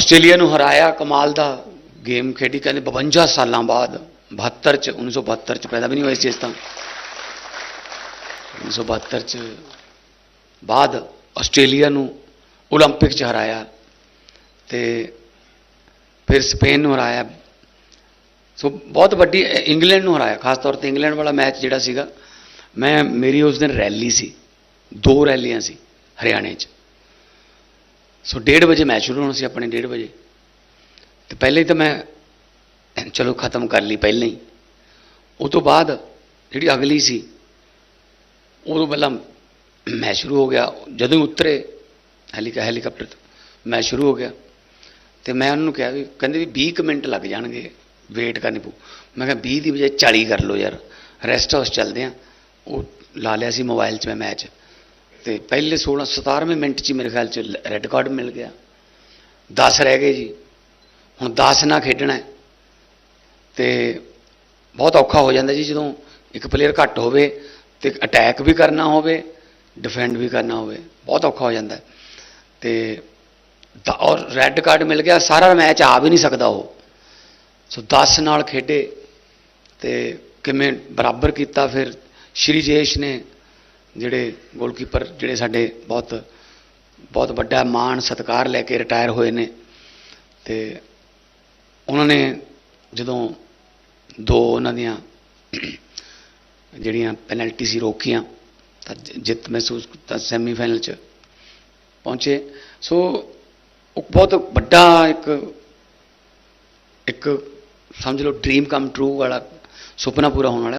Australia ਨੂੰ ਹਰਾਇਆ ਕਮਾਲ ਦਾ ਗੇਮ ਖੇਡੀ ਕਹਿੰਦੇ 52 ਸਾਲਾਂ ਬਾਅਦ 72 ਚ 1972 ਚ ਪੈਦਾ ਵੀ ਨਹੀਂ ਹੋਏ ਸੀ ਇਸ ਤਾਂ 1972 ਚ ਬਾਅਦ ਆਸਟ੍ਰੇਲੀਆ ਨੂੰ 올림픽 ਚ ਹਰਾਇਆ ਤੇ ਫਿਰ ਸਪੇਨ ਨੂੰ ਹਰਾਇਆ ਸੋ ਬਹੁਤ ਵੱਡੀ ਇੰਗਲੈਂਡ ਨੂੰ ਹਰਾਇਆ ਖਾਸ ਤੌਰ ਤੇ ਇੰਗਲੈਂਡ ਵਾਲਾ ਮੈਚ ਜਿਹੜਾ ਸੀਗਾ ਮੈਂ ਮੇਰੀ ਉਸ ਦਿਨ ਰੈਲੀ ਸੀ ਦੋ ਰੈਲੀਆਂ ਸੀ ਹਰਿਆਣੇ 'ਚ ਸੋ 1:30 ਵਜੇ ਮੈਚ ਸ਼ੁਰੂ ਹੋਣਾ ਸੀ ਆਪਣੇ 1:30 ਵਜੇ। ਤੇ ਪਹਿਲੇ ਹੀ ਤਾਂ ਮੈਂ ਚਲੋ ਖਤਮ ਕਰ ਲਈ ਪਹਿਲਾਂ ਹੀ। ਉਹ ਤੋਂ ਬਾਅਦ ਜਿਹੜੀ ਅਗਲੀ ਸੀ, ਉਦੋਂ ਪਹਿਲਾਂ ਮੈਚ ਸ਼ੁਰੂ ਹੋ ਗਿਆ। ਜਦੋਂ ਉਤਰੇ ਹੈਲੀਕਾ ਹੈਲੀਕਾਪਟਰ ਤੋਂ ਮੈਚ ਸ਼ੁਰੂ ਹੋ ਗਿਆ। ਤੇ ਮੈਂ ਉਹਨਾਂ ਨੂੰ ਕਿਹਾ ਵੀ, ਕਹਿੰਦੇ ਵੀ 20 ਕੁ ਮਿੰਟ ਲੱਗ ਜਾਣਗੇ, ਵੇਟ ਕਰਨੀ ਪਊ। ਮੈਂ ਕਿਹਾ 20 ਦੀ ਬਜਾਏ 40 ਕਰ ਲਓ ਯਾਰ ਰੈਸਟ ਹਾਊਸ ਚੱਲਦੇ ਆ। ਉਹ ਲਾ ਲਿਆ ਸੀ ਮੋਬਾਈਲ 'ਚ ਮੈਂ ਮੈਚ ਤੇ ਪਹਿਲੇ 16 17ਵੇਂ ਮਿੰਟ 'ਚ ਮੇਰੇ ਖਿਆਲ 'ਚ ਰੈੱਡ ਕਾਰਡ ਮਿਲ ਗਿਆ। 10 ਰਹਿ ਗਏ ਜੀ। ਹੁਣ 10 ਨਾ ਖੇਡਣਾ ਹੈ। ਤੇ ਬਹੁਤ ਔਖਾ ਹੋ ਜਾਂਦਾ ਜੀ ਜਦੋਂ ਇੱਕ ਪਲੇਅਰ ਘੱਟ ਹੋਵੇ ਤੇ ਅਟੈਕ ਵੀ ਕਰਨਾ ਹੋਵੇ ਡਿਫੈਂਡ ਵੀ ਕਰਨਾ ਹੋਵੇ। ਬਹੁਤ ਔਖਾ ਹੋ ਜਾਂਦਾ ਹੈ। ਤੇ ਦ- ਔਰ ਰੈੱਡ ਕਾਰਡ ਮਿਲ ਗਿਆ, ਸਾਰਾ ਮੈਚ ਆ ਵੀ ਨਹੀਂ ਸਕਦਾ ਉਹ। ਸੋ 10 ਨਾਲ ਖੇਡੇ ਤੇ ਕਿਵੇਂ ਬਰਾਬਰ ਕੀਤਾ, ਫਿਰ ਸ਼੍ਰੀ ਜੇਸ਼ ਨੇ ਜਿਹੜੇ ਗੋਲਕੀਪਰ ਜਿਹੜੇ ਸਾਡੇ ਬਹੁਤ ਬਹੁਤ ਵੱਡਾ ਮਾਣ ਸਤਿਕਾਰ ਲੈ ਕੇ ਰਿਟਾਇਰ ਹੋਏ ਨੇ ਤੇ ਉਹਨਾਂ ਨੇ ਜਦੋਂ ਦੋ ਉਹਨਾਂ ਦੀਆਂ ਜਿਹੜੀਆਂ ਪੈਨਲਟੀ ਸੀ ਰੋਕੀਆਂ ਤਾਂ ਜਿੱਤ ਮਹਿਸੂਸ ਕੀਤਾ ਸੈਮੀਫਾਈਨਲ ਚ ਪਹੁੰਚੇ। ਸੋ ਉਹ ਬਹੁਤ ਵੱਡਾ ਇੱਕ ਇੱਕ ਸਮਝ ਲਓ ਡ੍ਰੀਮ ਕਮ ਟਰੂ ਵਾਲਾ ਸੁਪਨਾ ਪੂਰਾ ਹੋਣ ਵਾਲਾ।